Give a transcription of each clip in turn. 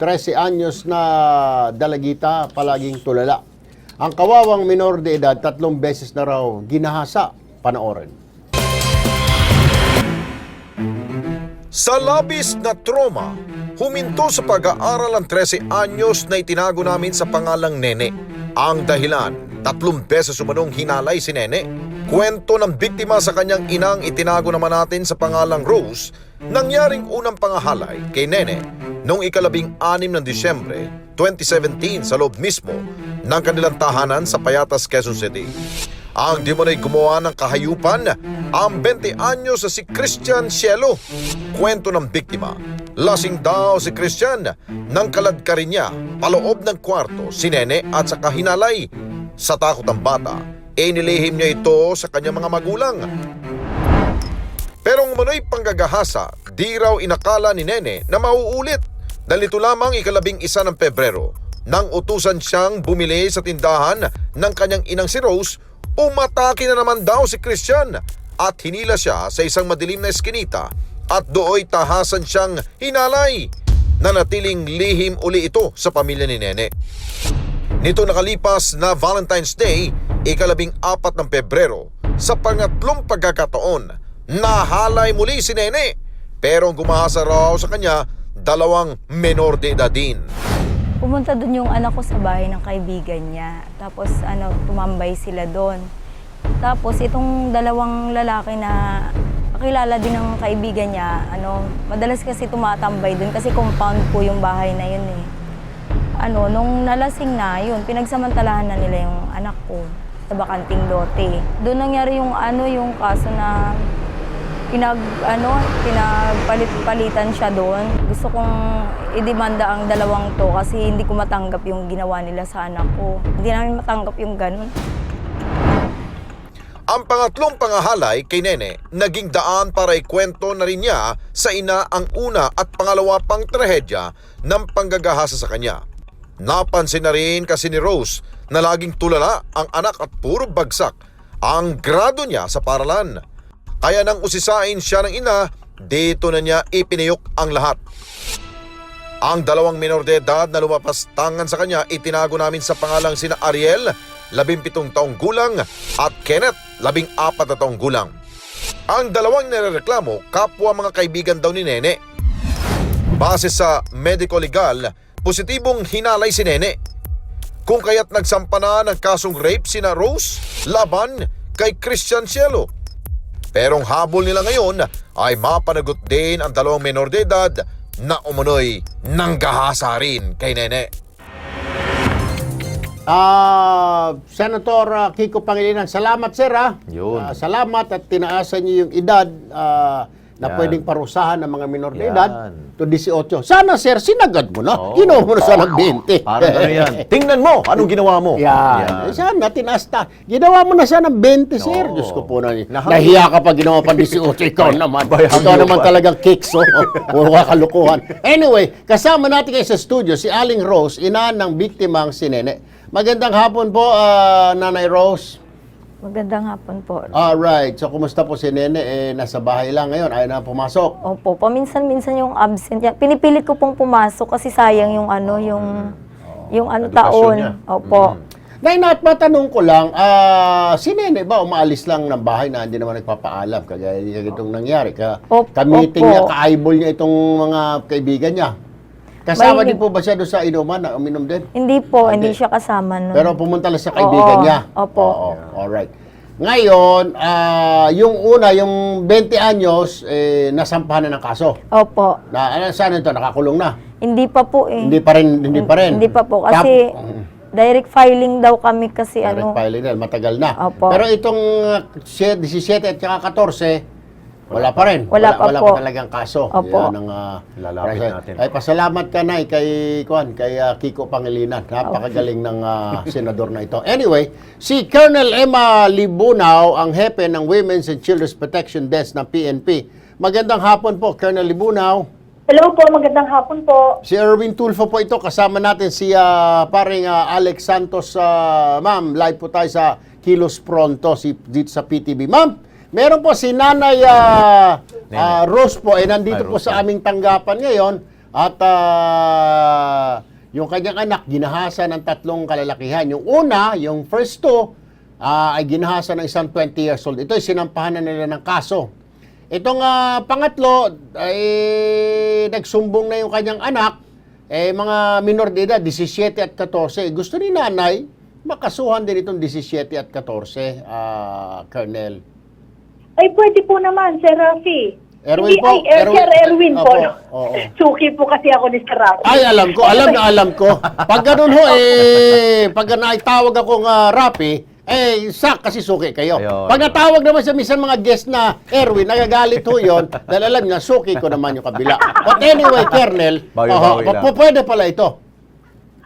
13 anyos na dalagita palaging tulala. Ang kawawang minor de edad tatlong beses na raw ginahasa. Panoorin. Sa labis na trauma, huminto sa pag-aaral ang 13 anyos na itinago namin sa pangalang Nene. Ang dahilan, tatlong beses umanong hinalay si Nene. Kwento ng biktima sa kanyang inang itinago naman natin sa pangalang Rose, nangyaring unang pangahalay kay Nene noong ikalabing anim ng Disyembre 2017 sa loob mismo ng kanilang tahanan sa Payatas, Quezon City. Ang demonay gumawa ng kahayupan ang 20 anyos sa si Christian Cielo. Kwento ng biktima. Lasing daw si Christian nang kaladkarin niya paloob ng kwarto si Nene at sa kahinalay. Sa takot ng bata, e nilihim niya ito sa kanyang mga magulang. Pero ang umano'y panggagahasa, di raw inakala ni Nene na mauulit dahil ito lamang ikalabing isa ng Pebrero nang utusan siyang bumili sa tindahan ng kanyang inang si Rose, umatake na naman daw si Christian at hinila siya sa isang madilim na eskinita at dooy tahasan siyang hinalay. Nanatiling lihim uli ito sa pamilya ni Nene. Nito nakalipas na Valentine's Day, ikalabing apat ng Pebrero, sa pangatlong pagkakataon, nahalay muli si Nene. Pero ang gumahasa raw sa kanya, dalawang menor de edad din. Pumunta doon yung anak ko sa bahay ng kaibigan niya. Tapos ano, tumambay sila doon. Tapos itong dalawang lalaki na kakilala din ng kaibigan niya, ano, madalas kasi tumatambay doon kasi compound po yung bahay na yun eh. Ano, nung nalasing na, yun, pinagsamantalahan na nila yung anak ko sa bakanting lote. Doon nangyari yung ano, yung kaso na pinag ano pinagpalit-palitan siya doon. Gusto kong idemanda ang dalawang to kasi hindi ko matanggap yung ginawa nila sa anak ko. Hindi namin matanggap yung ganun. Ang pangatlong pangahalay kay Nene, naging daan para ikwento na rin niya sa ina ang una at pangalawa pang trahedya ng panggagahasa sa kanya. Napansin na rin kasi ni Rose na laging tulala ang anak at puro bagsak ang grado niya sa paralan. Kaya nang usisain siya ng ina, dito na niya ipinayok ang lahat. Ang dalawang minor de edad na lumapas tangan sa kanya itinago namin sa pangalang sina Ariel, 17 taong gulang, at Kenneth, 14 na taong gulang. Ang dalawang nirereklamo, kapwa mga kaibigan daw ni Nene. Base sa medical legal, positibong hinalay si Nene. Kung kaya't nagsampa na ng kasong rape sina Rose laban kay Christian Cielo. Pero ang habol nila ngayon ay mapanagot din ang dalawang menor de edad na umunoy nanggahasa rin kay Nene. Ah, Senator ah, Kiko Pangilinan, salamat sir ah. Yun. Ah, salamat at tinaasan niyo yung edad ah, na Yan. pwedeng parusahan ng mga minor de Yan. edad to 18. Sana sir, sinagad mo na. Oo. Ginawa mo na sana 20. Parang ano yan. Tingnan mo, anong ginawa mo? Yan. Eh, Sana, tinaas ta. Ginawa mo na sana 20, sir. Oo. Diyos ko po na. Nahang- Nahiya ka pa ginawa pa 18. Ikaw naman. bayang Ikaw naman lupa. talagang kicks, oh. Puro ka kalukuhan. Anyway, kasama natin kayo sa studio si Aling Rose, ina ng biktimang si Nene. Magandang hapon po, ah, Nanay Rose. Magandang hapon po. Alright. So, kumusta po si Nene? Eh, nasa bahay lang ngayon. Ayaw na pumasok. Opo, paminsan-minsan yung absent niya. Pinipilit ko pong pumasok kasi sayang yung ano, yung yung ano Edukasyon taon. niya. Opo. Ngayon, at matanong ko lang, ah, si Nene ba umaalis lang ng bahay na hindi naman nagpapaalam? Kagaya itong nangyari. Ka, opo. niya, ka-eyeball niya itong mga kaibigan niya. Kasama din po ba siya doon sa inuman na uminom din? Hindi po, hindi, Hindi. siya kasama nun. Pero pumunta lang sa kaibigan Oo, niya? opo. Oo, alright. Ngayon, ah, yung una, yung 20 anyos, eh, nasampahan na ng kaso. Opo. Na, ano, saan ito? Nakakulong na? Hindi pa po eh. Hindi pa rin, hindi pa rin. Hindi pa po Tap- kasi direct filing daw kami kasi Direct ano. filing na, matagal na. Opo. Pero itong uh, 17 at saka 14, wala pa rin. Wala pa wala po. pa talagang kaso. Opo. Yan ang, uh, Lalapit natin. Ay, pasalamat ka na kay, Kuan, kay uh, Kiko Pangilinan. Napakagaling ng uh, senador na ito. Anyway, si Colonel Emma Libunaw, ang hepe ng Women's and Children's Protection Desk ng PNP. Magandang hapon po, Colonel Libunaw. Hello po, magandang hapon po. Si Erwin Tulfo po ito. Kasama natin si ah, paring ah, Alex Santos. ah, ma'am, live po tayo sa Kilos Pronto si, dito sa PTV. Ma'am, meron po si Nanay ah, ah, Rose po. Eh, nandito po sa aming tanggapan ngayon At ah, yung kanyang anak, ginahasa ng tatlong kalalakihan. Yung una, yung first two, ah, ay ginahasa ng isang 20 years old. Ito ay sinampahan na nila ng kaso. Itong ah, pangatlo, ay nagsumbong na yung kanyang anak, eh, mga minor de edad, 17 at 14. Gusto ni nanay, makasuhan din itong 17 at 14, ah, Colonel. Ay, pwede po naman, Sir Rafi. Erwin Hindi, po, Ay, er, Erwin- Sir Erwin po. Opo, no? oo. Suki po kasi ako ni Sir Rafi. Ay, alam ko. Alam na alam ko. Pag ganun ho, eh, pag naitawag akong uh, Rapi, eh, sak kasi suki kayo. Ayun. Pag natawag naman sa minsan mga guest na Erwin, nagagalit ho yun, dahil alam niya, suki ko naman yung kabila. But anyway, Colonel, Bawi-bawi oho, lang. pwede pala ito.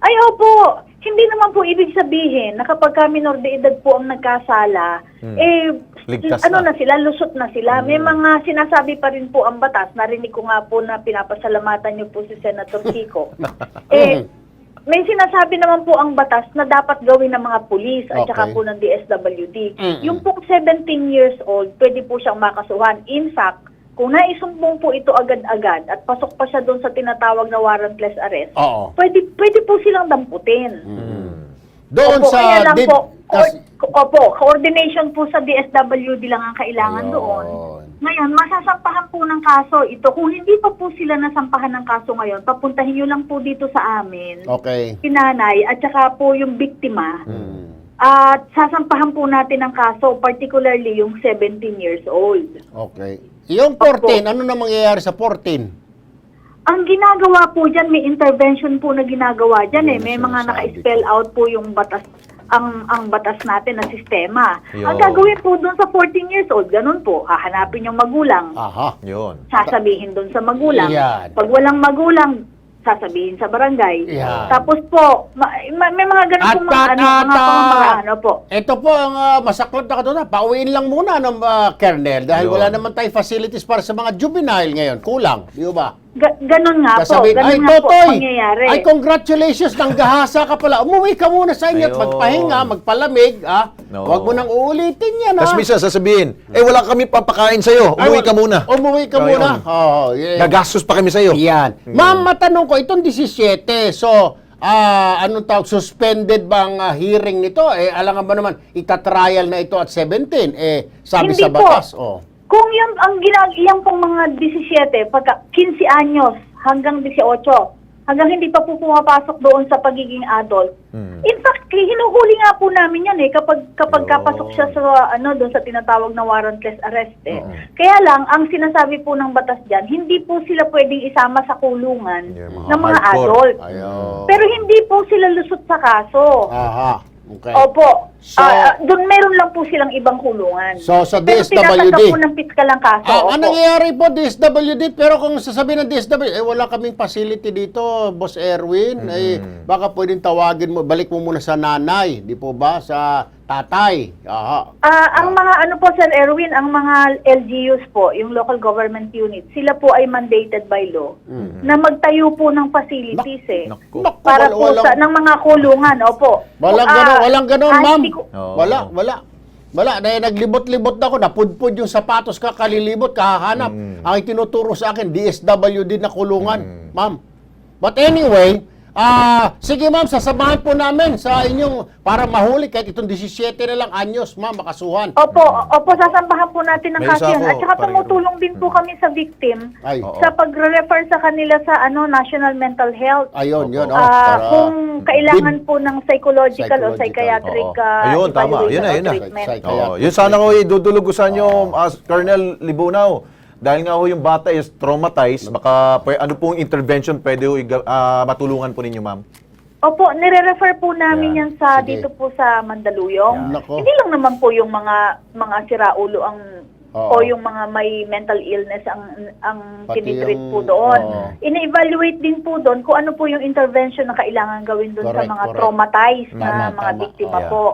Ay, opo. Hindi naman po ibig sabihin na kapag ka minor de edad po ang nagkasala, eh, Hmm. Ligtas ano na. na. sila, lusot na sila. May mga sinasabi pa rin po ang batas. Narinig ko nga po na pinapasalamatan niyo po si Senator Kiko. eh, may sinasabi naman po ang batas na dapat gawin ng mga pulis at saka Okay. po ng DSWD. Yung po 17 years old, pwede po siyang makasuhan. In fact, kung naisumbong po ito agad-agad at pasok pa siya doon sa tinatawag na warrantless arrest, Oo. pwede pwede po silang damputin. Doon Opo, sa... kaya lang po, kas- co- opo, coordination po sa DSWD lang ang kailangan Ayun. doon. Ngayon, masasampahan po ng kaso ito. Kung hindi pa po sila nasampahan ng kaso ngayon, papuntahin nyo lang po dito sa amin. Okay. Sinanay at saka po yung biktima. Hmm. At sasampahan po natin ng kaso, particularly yung 17 years old. Okay. Yung 14, ano na mangyayari sa 14? Ang ginagawa po dyan, may intervention po na ginagawa dyan eh. May mga naka-spell out po yung batas ang ang batas natin na sistema. Yun. Ang gagawin po doon sa 14 years old, ganun po, hahanapin yung magulang, Aha. Yun. sasabihin doon sa magulang. Yan. Pag walang magulang, sasabihin sa barangay. Yan. Tapos po, ma- ma- may mga ganun At po mga, ano, at, mga pamamaraan, po. Ito po ang uh, masaklot na katuna. Pauwiin lang muna ng ah, kernel dahil Yun. wala naman tayo facilities para sa mga juvenile ngayon. Kulang, di ba? Ga- ganun nga po, Sasabihin, ganun ay nga po Totoy, mangyayari. ay congratulations, nanggahasa ka pala. Umuwi ka muna sa inyo at Ayun. magpahinga, magpalamig. Ah. No. Huwag mo nang uulitin yan. Tapos ah. minsan sasabihin, eh wala kami papakain sa'yo. Ay, Umuwi ka wag- muna. Umuwi ka Ayun. muna. Oh, yeah. Gagastos pa kami sa'yo. Yan. Ma'am, matanong ko, itong 17, so, ah anong tawag, suspended ba ang ah, hearing nito? Eh, alam ba naman, itatrial na ito at 17. Eh, sabi Hindi sa po. batas. Oh. Kung yung ang ginag yan pong mga 17, pagka 15 anyos hanggang 18, hanggang hindi pa po pumapasok doon sa pagiging adult. Hmm. In fact, hinuhuli nga po namin yan eh kapag kapag Yun. kapasok siya sa ano doon sa tinatawag na warrantless arrest eh. Oo. Kaya lang ang sinasabi po ng batas diyan, hindi po sila pwedeng isama sa kulungan Yeah, mga ng mga hardcore. adult. Ayun. Pero hindi po sila lusot sa kaso. Aha. Okay. Opo. So- Ah, ah, doon meron lang po silang ibang kulungan. So, sa Pero tinatanggap DSWD. po ng piskal ang kaso. Ah, opo. ang nangyayari po, DSWD, pero kung sasabihin ng DSWD, eh, wala kaming facility dito, Boss Erwin, eh, baka pwedeng tawagin mo, balik mo muna sa nanay, di po ba, sa tatay. Aha. Ah, ang mga ano po Sir Erwin, ang mga LGUs po, yung local government unit, sila po ay mandated by law na magtayo po ng facilities eh. Naku. Naku, Para wala- po walang- sa ng mga kulungan, opo. Walang Ah, ganon, walang ganon, ah, ma'am. hindi ko- Oo. Wala, wala. Wala, dahil naglibot-libot na ako, napudpud yung sapatos ka, kalilibot, kahahanap. Ang itinuturo sa akin, DSWD na kulungan, ma'am. But anyway, ah sige ma'am, sasamahan po namin sa inyong, para mahuli, kahit itong 17 na lang anyos, ma'am, makasuhan. Opo, opo, sasampahan po natin ng May kaso isa yun. ako, At saka tumutulong din po kami sa victim Ay, Oo. sa pagre-refer sa kanila sa ano National Mental Health. ayun, yun. Oh, Ah, para- kung kailangan po ng psychological, o Psychological, psychiatric oo. ah, Ayun, tama. evaluation Yun na, or yun na. treatment. Psych- Oo, Kaya- yun sana ko idudulugusan nyo, as Colonel Libunaw. Dahil nga ho yung bata is traumatized, baka pwe- ano pong intervention pwede ho iga- ah, matulungan po ninyo, ma'am? Opo, nire-refer po namin Yan. yan sa Sige. dito po sa Mandaluyong. Nako. Hindi lang naman po yung mga mga siraulo ang Oo. o yung mga may mental illness ang ang Pati tinitreat yung- po doon. oo. Ina-evaluate din po doon kung ano po yung intervention na kailangan gawin doon sa Correct, mga correct. traumatized Tama, na mga tama. biktima Oo. po.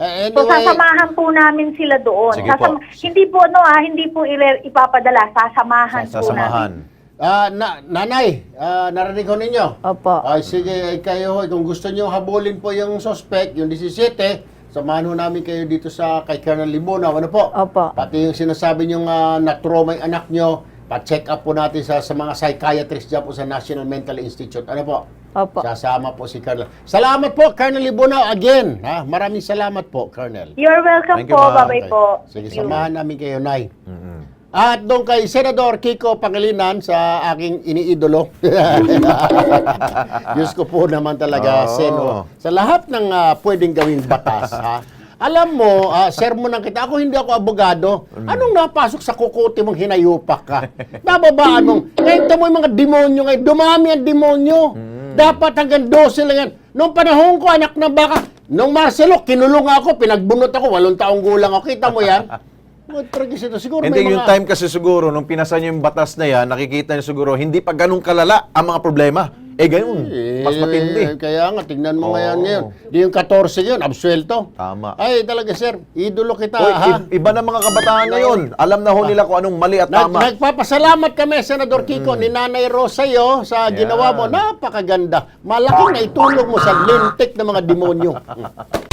Eh, So anyway, sasamahan po namin sila doon. Sige po. Hindi po ano ah, hindi po ipapadala, sasamahan, po namin. Sasamahan. ah, na, nanay, ah, narinig ko ninyo. Opo. Ay, sige, ay kayo, kung gusto nyo habulin po yung suspect, yung 17, samahan ho namin kayo dito sa kay Colonel Libunaw, ano po? Opo. Pati yung sinasabi nyo uh, na-trauma yung anak nyo, pa-check up po natin sa, sa mga psychiatrist dyan po sa National Mental Institute. Ano po? Opo. Sasama po si Colonel. Salamat po, Colonel Libunao, again. Ha? Maraming salamat po, Colonel. You're welcome Thank you, po. ma'am. Bye-bye po. Sige, Thank you. samahan namin kayo, Nay. At doon kay Senador Kiko Pangilinan sa aking iniidolo. Diyos ko po naman talaga, Oo. Seno. Sa lahat ng ah, pwedeng gawing batas, ha? Alam mo, uh, sermon ng kita, ako hindi ako abogado. Anong napasok sa kukuti mong hinayupak ka? Bababaan mong, ngayon mo yung mga demonyo ngayon, dumami ang demonyo. Dapat hanggang 12 lang yan. Noong panahon ko, anak na baka, nung Marcelo, kinulong ako, pinagbunot ako, walong taong gulang ako. Kita mo yan? Mga. Siguro Hindi, may yung mga... time kasi siguro, nung pinasa niyo yung batas na yan, nakikita niyo siguro, hindi pa ganun kalala ang mga problema. Eh, ganun. Mas Eh, matindi. Kaya nga, tignan mo Oo. ngayon ngayon. Di yung 14 yun, absuelto. Tama. Ay, talaga sir, idolo kita Oy, ha. i- iba na mga kabataan ngayon. Alam na ho nila kung anong mali at Nag, tama. nagpapasalamat kami, Senador Kiko, ni Nanay Rosa yo, sa ginawa mo. Napakaganda. Malaking naitulog mo sa lintik ng mga demonyo.